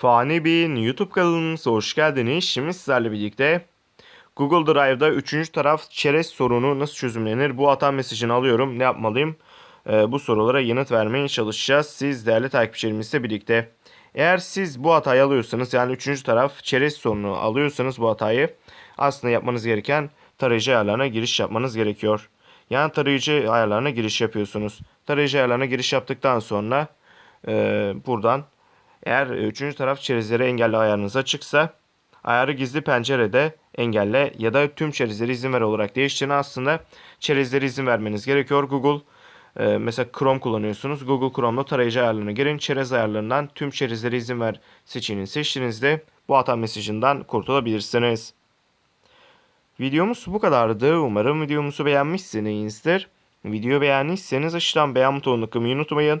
Fani Bey'in YouTube kanalımıza hoş geldiniz. Şimdi sizlerle birlikte Google Drive'da üçüncü taraf çerez sorunu nasıl çözümlenir? Bu hata mesajını alıyorum. Ne yapmalıyım? Ee, bu sorulara yanıt vermeye çalışacağız. Siz değerli takipçilerimizle birlikte. Eğer siz bu hatayı alıyorsanız yani üçüncü taraf çerez sorunu alıyorsanız bu hatayı aslında yapmanız gereken tarayıcı ayarlarına giriş yapmanız gerekiyor. Yani tarayıcı ayarlarına giriş yapıyorsunuz. Tarayıcı ayarlarına giriş yaptıktan sonra e, buradan eğer e, üçüncü taraf çerezleri engelli ayarınız açıksa ayarı gizli pencerede engelle ya da tüm çerezleri izin ver olarak değiştirin. Aslında çerezleri izin vermeniz gerekiyor. Google e, mesela Chrome kullanıyorsunuz. Google Chrome'da tarayıcı ayarlarına girin. Çerez ayarlarından tüm çerezleri izin ver seçeneğini seçtiğinizde bu hata mesajından kurtulabilirsiniz. Videomuz bu kadardı. Umarım videomuzu beğenmişsinizdir. Videoyu beğendiyseniz aşağıdan beğen butonuna tıklamayı unutmayın.